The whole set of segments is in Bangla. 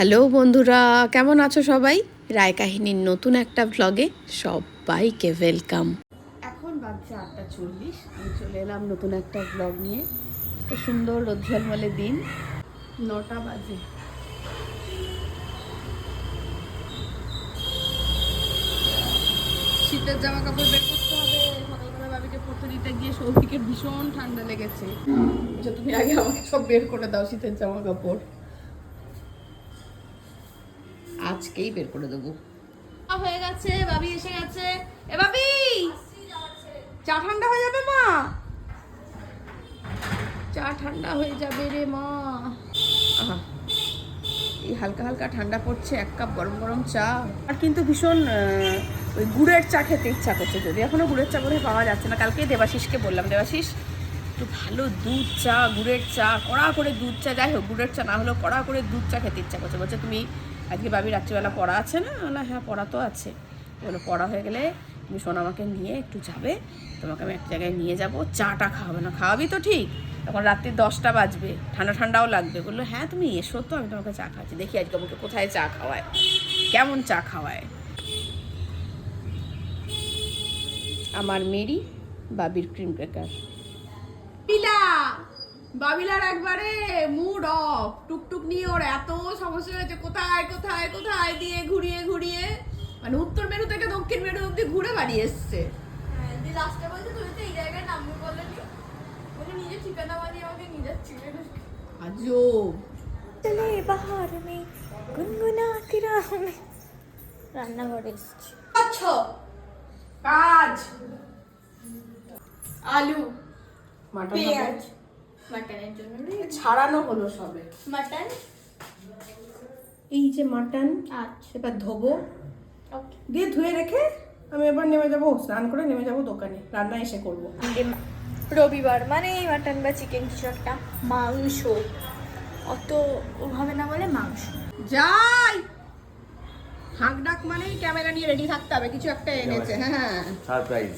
হ্যালো বন্ধুরা, কেমন আছো সবাই? রায় কাহিনীর নতুন একটা ভ্লগে সবাইকে ওয়েলকাম এখন বাজছে আটটা চল্লিশ, আমি চলে এলাম নতুন একটা ভ্লগ নিয়ে। তো সুন্দর রোদ ঝলমলে দিন। নটা বাজে। শীতের জামা কাপড় বের করতে হবে। সকালবেলা বাবিকে পড়তে দিতে গিয়ে সৌভিকের ভীষণ ঠান্ডা লেগেছে। তুমি আগে আমাকে সব বের করে দাও শীতের জামা কাপড় আজকেই বের করে দেবো। হয়ে গেছে বাবি এসে গেছে। এ বাবি চা ঠান্ডা হয়ে যাবে মা? চা ঠান্ডা হয়ে যাবে রে মা। এই হালকা হালকা ঠান্ডা পড়ছে এক কাপ গরম গরম চা। আর কিন্তু ভীষণ ওই গুড়ের চা খেতে ইচ্ছা করছে যদি এখনও গুড়ের চা বোধহয় পাওয়া যাচ্ছে না। কালকে দেবাশিসকে বললাম দেবাশিস একটু ভালো দুধ চা গুড়ের চা কড়া করে দুধ চা যাই হোক গুড়ের চা না হলেও কড়া করে দুধ চা খেতে ইচ্ছা করছে। বলছে তুমি আজকে বাবি রাত্রিবেলা পড়া আছে না? না হ্যাঁ পড়া তো আছে। বলো পড়া হয়ে গেলে তুমি শোনো, আমাকে নিয়ে একটু যাবে। তোমাকে আমি এক জায়গায় নিয়ে যাব। চাটা খাওয়াবে না। খাওয়াবি তো ঠিক তখন রাত্রি দশটা বাজবে, ঠান্ডা ঠান্ডাও লাগবে। বলল হ্যাঁ তুমি এসো তো, আমি তোমাকে চা খাচ্ছি দেখি আজকে আমাকে কোথায় চা খাওয়ায়, কেমন চা খাওয়ায়? আমার মেরি, বাবির ক্রিম ক্রেকার পিলা! বাবিলার একবারে মুড অফ টুকটুক নিয়ে ওর এত সমস্যা হয়েছে। কোথায় কোথায় কোথায় দিয়ে ঘুরিয়ে ঘুরিয়ে? মানে উত্তর মেরু থেকে দক্ষিণ মেরু অব্দি ঘুরে বাড়ি এসছে। হ্যাঁ, দিয়ে লাস্টে বলছে তুমি তো এই ঠিকানা বানিয়ে আমাকে নিয়ে যাচ্ছিলে আজব। চলে বাহার মে গুনগুনাতি রাহমে রান্নাঘরে এসেছি। আচ্ছা কাজ। আলু মাটন পেঁয়াজ। মাটনের জন্য ছাড়ানো হলো সবে। মাটন এই যে মাটন আচ্ছা। এবার ধোবো। দিয়ে ধুয়ে রেখে আমি এবার নেমে যাব স্নান করে নেমে যাব দোকানে। রান্না এসে করব। রবিবার মানে মাটন বা চিকেন কিছু একটা। মাংস। অত ওভাবে না বলে মাংস। যাই! হাঁক ডাক মানেই ক্যামেরা নিয়ে রেডি থাকতে হবে কিছু একটা এনেছে হ্যাঁ। সারপ্রাইজ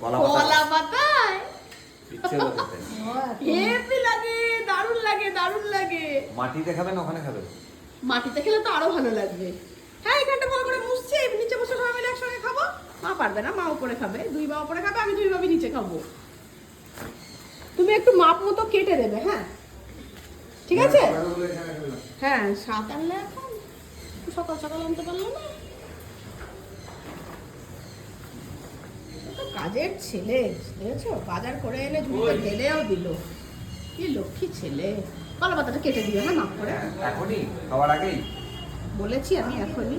কলা কলা পাতায়? ইচ্ছে হলো খেতে। হেভি লাগে দারুণ লাগে দারুণ লাগে। মাটিতে খাবে ওখানে খাবে মাটিতে খেলে তো আরও ভালো লাগবে। হ্যাঁ এখানটা ভালো করে মুছছি নিচে বসে সবাই মিলে একসঙ্গে খাব। মা পারবে না মা উপরে খাবে দুই মা উপরে খাবে আমি দুই ভাবি নিচে খাব। তুমি একটু মাপ মতো কেটে দেবে হ্যাঁ? ঠিক আছে? হ্যাঁ সাত আনলে এখন। সকাল সকাল আনতে পারল না ও তো কাজের ছেলে দেখেছ বাজার করে এনে ঝুড়িতে ঢেলেও দিল। কি লক্ষ্মী ছেলে। কলা পাতাটা কেটে দিও হ্যাঁ মাপ করে। এখনই খাওয়ার আগেই। বলেছি আমি এখনই।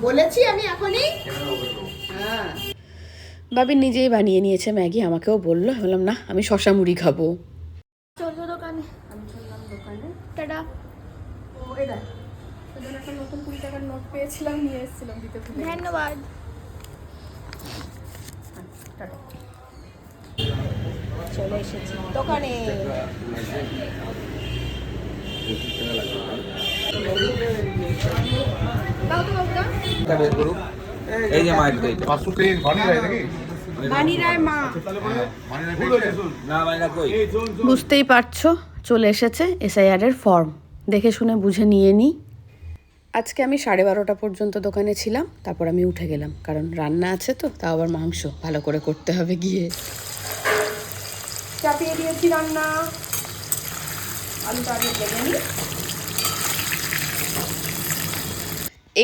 বলেছি আমি এখনই? হ্যাঁ। বাবি নিজেই বানিয়ে নিয়েছে ম্যাগি আমাকেও বলল। বললাম না আমি শশা মুড়ি খাব। চলবো দোকানে আমি চললাম দোকানে। টাটা। ও জন্য একটা নতুন কুড়ি টাকার নোট পেয়েছিলাম নিয়ে এসেছিলাম দিতে ধন্যবাদ হ্যাঁ, টাটা। চলে এসেছি। দোকানে। এই যে মায়ের বুঝতেই পারছ চলে এসেছে এসআইআর এর ফর্ম দেখে শুনে বুঝে নিয়ে নিই আজকে আমি সাড়ে বারোটা পর্যন্ত দোকানে ছিলাম তারপর আমি উঠে গেলাম কারণ রান্না আছে তো তাও আবার মাংস ভালো করে করতে হবে গিয়ে। চাপিয়ে দিয়েছি রান্না। আলুটা আগে ভেজে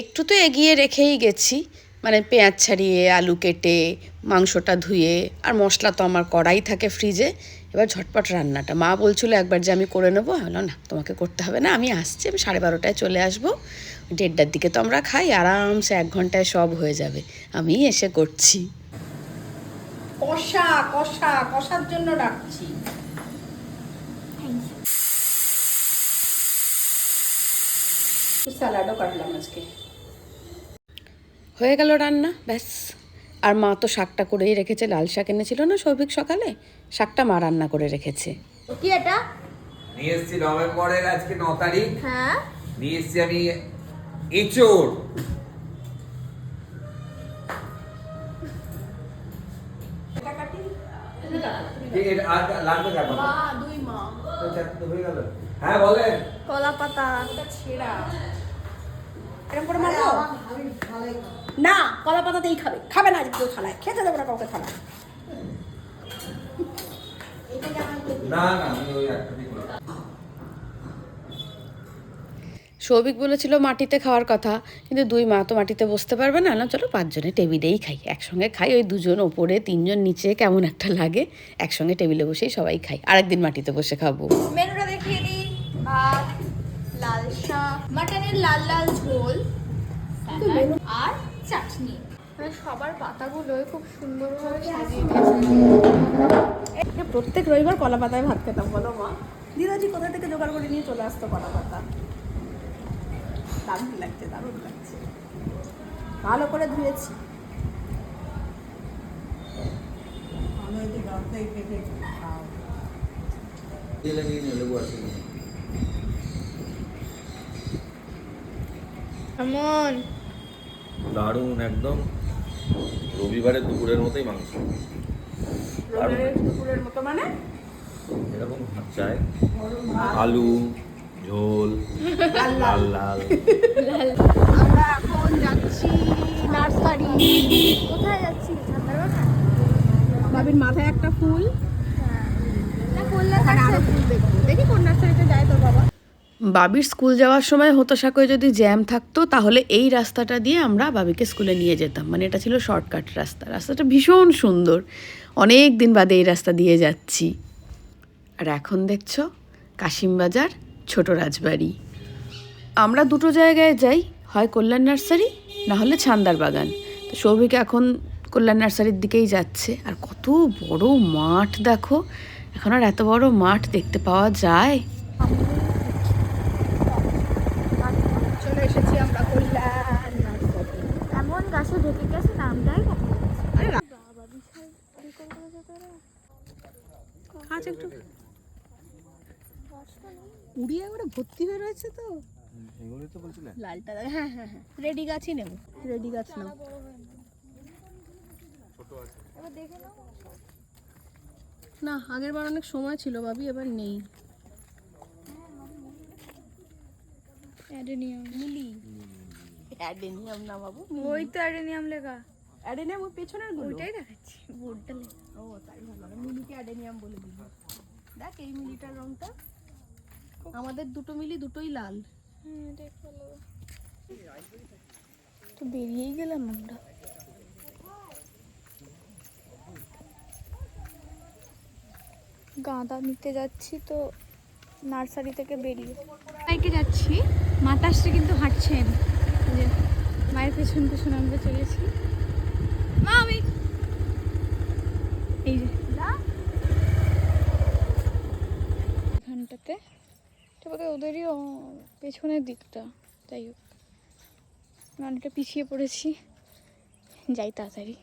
একটু তো এগিয়ে রেখেই গেছি। মানে পেঁয়াজ ছাড়িয়ে, আলু কেটে, মাংসটা ধুয়ে, আর মশলা তো আমার কড়াই থাকে ফ্রিজে। এবার ঝটপট রান্নাটা। মা বলছিল একবার যে আমি করে নেব। বললাম, না, তোমাকে করতে হবে না, আমি আসছি, আমি সাড়ে বারোটায় চলে আসব। দেড়টার দিকে তো আমরা খাই, আরামসে এক ঘন্টায় সব হয়ে যাবে। আমি এসে করছি। কষা কষা কষার জন্য রাখছি। স্যালাডও কাটলাম আজকে। হয়ে গেল রান্না ব্যাস। আর মা তো শাকটা করেই রেখেছে লাল শাক এনেছিল না সৌভিক সকালে? শাকটা মা রান্না করে রেখেছে। কি এটা? নিয়ে এসছি নভেম্বরের আজকে ন তারিখ। হ্যাঁ। নিয়ে এসছি আমি এঁচোড়। এর আর লাগবে কাটা মা দুই মা। তো চারটে হয়ে গেল। হ্যাঁ বলেন। কলা পাতা। ছেঁড়া এরকম করে মারবো? না কলা পাতাতেই খাবে। খাবে না আজকে কেউ থালায় খেতে দেবো না কাউকে থালায় না না আমি ওই একটা দিক সৌভিক বলেছিল মাটিতে খাওয়ার কথা কিন্তু দুই মা তো মাটিতে বসতে পারবে না। না চলো পাঁচজনে টেবিলেই খাই একসঙ্গে খাই। ওই দুজন ওপরে তিনজন নিচে কেমন একটা লাগে একসঙ্গে টেবিলে বসেই সবাই খাই। আরেকদিন মাটিতে বসে খাব। মেনুটা দেখিয়ে দিই। ভাত লাল শাক মাটনের লাল লাল ঝোল আর চাটনি। মানে সবার পাতাগুলোই খুব সুন্দরভাবে সাজিয়ে দিয়েছে। প্রত্যেক রবিবার কলা পাতায় ভাত খেতাম বলো মা। দিদাজি কোথা থেকে জোগাড় করে নিয়ে চলে আসতো কলা পাতা? দারুণ লাগছে দারুণ লাগছে। ভালো করে ধুয়েছি। কেমন দারুণ একদম। রবিবারের দুপুরের মতোই মাংস। রবিবারের দুপুরের মতো মানে? এরকম ভাত চাই। আলু। ঝোল। লাল লাল। আমরা এখন যাচ্ছি নার্সারি। কোথায় যাচ্ছি? বাবির মাথায় একটা ফুল। দেখব। দেখি কোন নার্সারিতে যায় তোর বাবা। বাবির স্কুল যাওয়ার সময় হতো সাঁকোয় যদি জ্যাম থাকতো তাহলে এই রাস্তাটা দিয়ে আমরা বাবিকে স্কুলে নিয়ে যেতাম। মানে এটা ছিল শর্টকাট রাস্তা। রাস্তাটা ভীষণ সুন্দর। অনেক দিন বাদে এই রাস্তা দিয়ে যাচ্ছি। আর এখন দেখছ কাশিমবাজার ছোট রাজবাড়ি। আমরা দুটো জায়গায় যাই হয় কল্যাণ নার্সারি না হলে ছান্দার বাগান। তো সৌভিক এখন কল্যাণ নার্সারির দিকেই যাচ্ছে। আর কত বড় মাঠ দেখো এখন আর এত বড় মাঠ দেখতে পাওয়া যায়। চলে এসেছি আমরা কল্যাণ এমন গাছে ঢেকে গেছে নামটাই কখন আচ্ছা একটু উড়িয়ে করে ভর্তি হয়ে রয়েছে তো? এগুলোই তো বলছিলে। লালটা হ্যাঁ হ্যাঁ হ্যাঁ। রেডি গাছই নেব রেডি গাছ নাও এবার দেখে নাও। না আগের বার অনেক সময় ছিল ভাবি এবার নেই। অ্যাডেনিয়াম। মিলি। অ্যাডেনিয়াম না বাবু ওই তো অ্যাডেনিয়াম লেখা। অ্যাডেনিয়াম ওই পেছনেরগুলো? ওইটাই দেখাচ্ছি। বোর্ডটা লেখা ও তাই ভালো মিলিকে অ্যাডেনিয়াম বলে দিবি। দেখ এই মিলিটার রংটা। আমাদের দুটো মিলি দুটোই লাল। ভালো তো বেরিয়েই গেলাম আমরা। গাঁদা নিতে যাচ্ছি তো নার্সারি থেকে বেরিয়ে। বাইকে যাচ্ছি। মাতাশ্রী কিন্তু হাঁটছেন। যে মায়ের পেছন পেছন আমরা চলেছি মা আমি এই যে এখানটাতে এটা বোধহয় ওদেরই পেছনের দিকটা। যাই হোক। আমি অনেকটা পিছিয়ে পড়েছি। যাই তাড়াতাড়ি।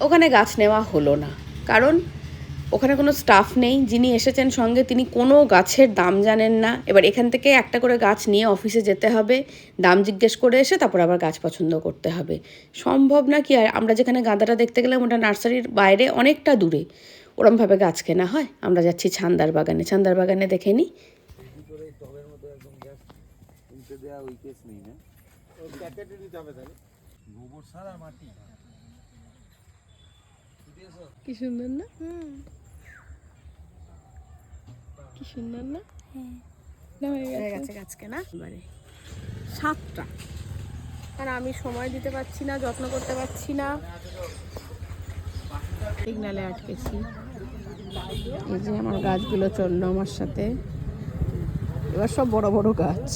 ওখানে গাছ নেওয়া হলো না। কারণ ওখানে কোনো স্টাফ নেই যিনি এসেছেন সঙ্গে তিনি কোনো গাছের দাম জানেন না। এবার এখান থেকে একটা করে গাছ নিয়ে অফিসে যেতে হবে দাম জিজ্ঞেস করে এসে তারপর আবার গাছ পছন্দ করতে হবে। সম্ভব না কি আর আমরা যেখানে গাঁদাটা দেখতে গেলাম ওটা নার্সারির বাইরে অনেকটা দূরে। ওরমভাবে গাছ কেনা হয় আমরা যাচ্ছি ছান্দার বাগানে। ছান্দার বাগানে দেখে নিই কি সুন্দর না? কি সুন্দর না? হয়ে। গেছে। গাছ কেনা মানে সাতটা। আর আমি সময় দিতে পারছি না যত্ন করতে পারছি না। সিগনালে আটকেছি। এই যে আমার গাছগুলো চলল আমার সাথে। এবার সব বড় বড় গাছ।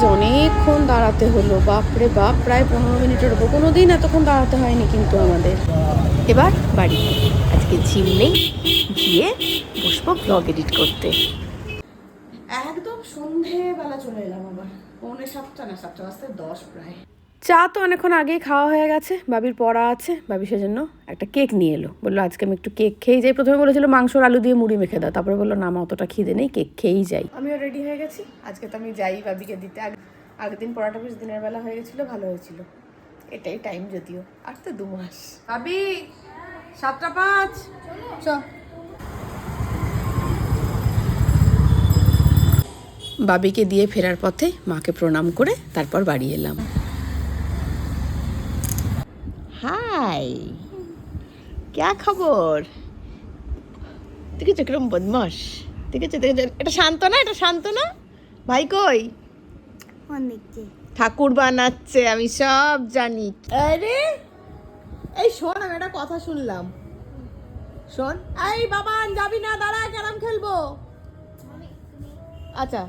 আজ অনেকক্ষণ দাঁড়াতে হলো। বাপরে বাপ, প্রায় পনেরো মিনিটের উপর। কোনো দিন এতক্ষণ দাঁড়াতে হয়নি কিন্তু আমাদের। এবার বাড়ি। আজকে জিম নেই, গিয়ে বসবো ব্লগ এডিট করতে। একদম সন্ধেবেলা চলে এলাম আবার। পৌনে সাতটা না, সাতটা বাজতে দশ প্রায়। চা তো অনেকক্ষণ আগেই খাওয়া হয়ে গেছে বাবির পড়া আছে বাবি সেজন্য একটা কেক নিয়ে এলো। বলল আজকে আমি একটু কেক খেয়েই যাই। প্রথমে বলেছিল মাংসর আলু দিয়ে মুড়ি মেখে দাও। তারপরে বলল না আমার অতটা খিদে নেই কেক খেয়েই যাই। আমিও রেডি হয়ে গেছি। আজকে তো আমি যাই বাবিকে দিতে। আগ- আগের দিন পড়াটা বেশ দিনের বেলা হয়ে গেছিল ভালো হয়েছিল। এটাই টাইম যদিও। আর তো দু মাস। বাবি সাতটা পাঁচ। চ বাবিকে দিয়ে ফেরার পথে মাকে প্রণাম করে তারপর বাড়ি এলাম। হাই। ক্যা খবর? দেখেছ কিরম বদমাস দেখেছ দেখেছ এটা শান্ত না এটা শান্ত না? ভাই কই? ঠাকুর বানাচ্ছে আমি সব জানি। আরে এই শোন আমি একটা কথা শুনলাম। শোন। এই বাবান যাবি না? দাঁড়া ক্যারাম খেলব। আচ্ছা।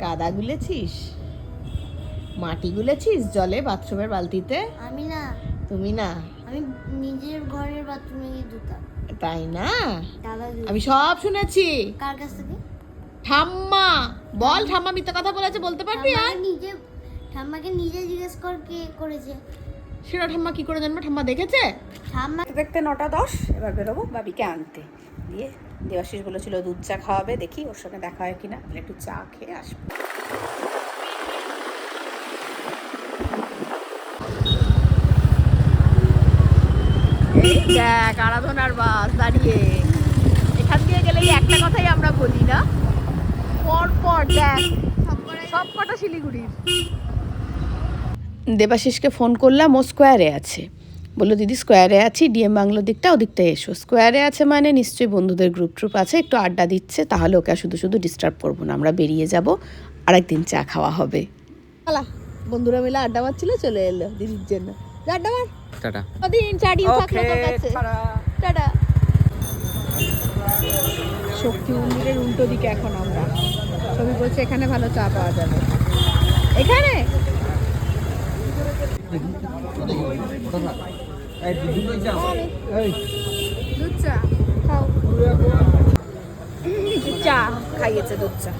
কাদা গুলেছিস? মাটি গুলেছিস জলে বাথরুমের বালতিতে? আমি না। তুমি না? আমি নিজের ঘরের বাথরুমে গিয়ে ধুতাম। তাই না? আমি সব শুনেছি। কার কাছ থেকে? ঠাম্মা বল ঠাম্মা মিথ্যা কথা বলেছে বলতে পারবি আর? নিজে ঠাম্মাকে নিজে জিজ্ঞেস কর কে করেছে। সেটা ঠাম্মা কি করে জানব? ঠাম্মা দেখেছে? ঠাম্মা দেখতে নটা দশ এবার বেরোবো বাবিকে আনতে। দিয়ে দেবাশিস বলেছিল দুধ চা খাওয়াবে দেখি ওর সঙ্গে দেখা হয় কিনা। তাহলে একটু চা খেয়ে আসব। দেখ আরাধনার বাস দাঁড়িয়ে। এখান দিয়ে গেলে একটা কথাই আমরা বলি না? পর পর দেখ সব কটা শিলিগুড়ির। দেবাশিসকে ফোন করলাম ও স্কোয়ারে আছে। বলল দিদি স্কোয়ারে আছি ডিএম বাংলো দিকটা ওদিকটা এসো। স্কোয়ারে আছে মানে নিশ্চয়ই বন্ধুদের গ্রুপ ট্রুপ আছে একটু আড্ডা দিচ্ছে তাহলে ওকে শুধু শুধু ডিস্টার্ব করব না আমরা বেরিয়ে যাব আরেকদিন চা খাওয়া হবে। বন্ধুরা মিলে আড্ডা মারছিল চলে এলো দিদির জন্য। যা মার টাটা কদিন চার থাকল তোর কাছে টাটা শক্তি মন্দিরের উল্টো দিকে এখন আমরা। ছবি বলছে এখানে ভালো চা পাওয়া যাবে। এখানে? দুধ চা। খাও। চা খাইয়েছে দুধ চা।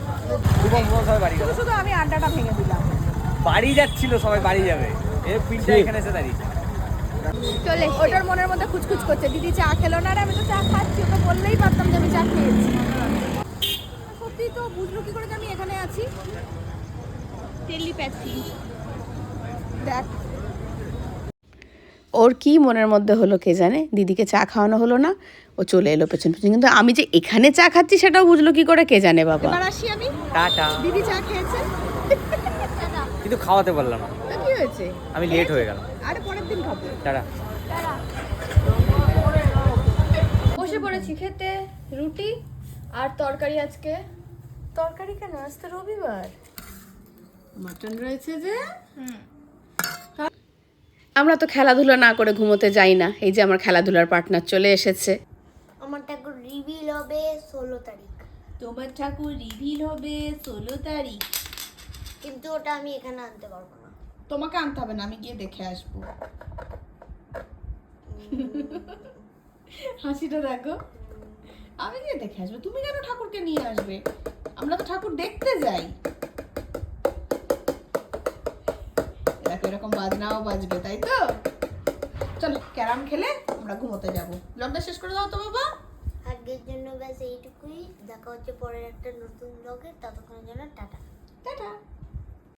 সবাই বাড়ি শুধু শুধু আমি আড্ডাটা ভেঙে দিলাম। বাড়ি যাচ্ছিল সবাই বাড়ি যাবে। এ পিনটা এখানে এসে দাঁড়িয়ে চলে ওটার মনের মধ্যে খুচখুচ করছে। দিদি চা খেলো না রে আমি তো চা খাচ্ছি ওকে বললেই পারতাম যে আমি চা খেয়েছি। সত্যি তো বুঝলো কি করে যে আমি এখানে আছি? টেলিপ্যাথি দেখ। ওর কি মনের মধ্যে হলো কে জানে? দিদিকে চা খাওয়ানো হলো না ও চলে এলো পেছন পেছন। কিন্তু আমি যে এখানে চা খাচ্ছি সেটাও বুঝলো কি করে কে জানে বাবা? এবার আসি আমি। টাটা। দিদি চা খেয়েছে। কিন্তু খাওয়াতে পারলাম না। কি হয়েছে? আমি লেট হয়ে গেলাম। আরে পরের দিন খাব। টাটা বসে পড়েছি খেতে রুটি আর তরকারি আজকে। তরকারি কেন? আজ তো রবিবার। মাটন রয়েছে যে? আমরা তো খেলাধুলা না করে ঘুমোতে যাই না। এই যে আমার খেলাধুলার পার্টনার চলে এসেছে। আমার ঠাকুর রিভিল হবে ষোলো তারিখ। তোমার ঠাকুর রিভিল হবে ষোলো তারিখ। কিন্তু ওটা আমি এখানে আনতে পারব না। তোমাকে আনতে হবে না আমি গিয়ে দেখে আসব। হাসিটা দেখো। আমি গিয়ে দেখে আসব। তুমি কেন ঠাকুরকে নিয়ে আসবে? আমরা তো ঠাকুর দেখতে যাই। দেখো এরকম বাজনাও বাজবে তাই তো? চলো ক্যারাম খেলে আমরা ঘুমোতে যাব। ব্লগটা শেষ করে দাও তো বাবা। আজকের জন্য ব্যাস এইটুকুই। দেখা হচ্ছে পরের একটা নতুন ব্লগে। ততক্ষণের জন্য টাটা। টাটা।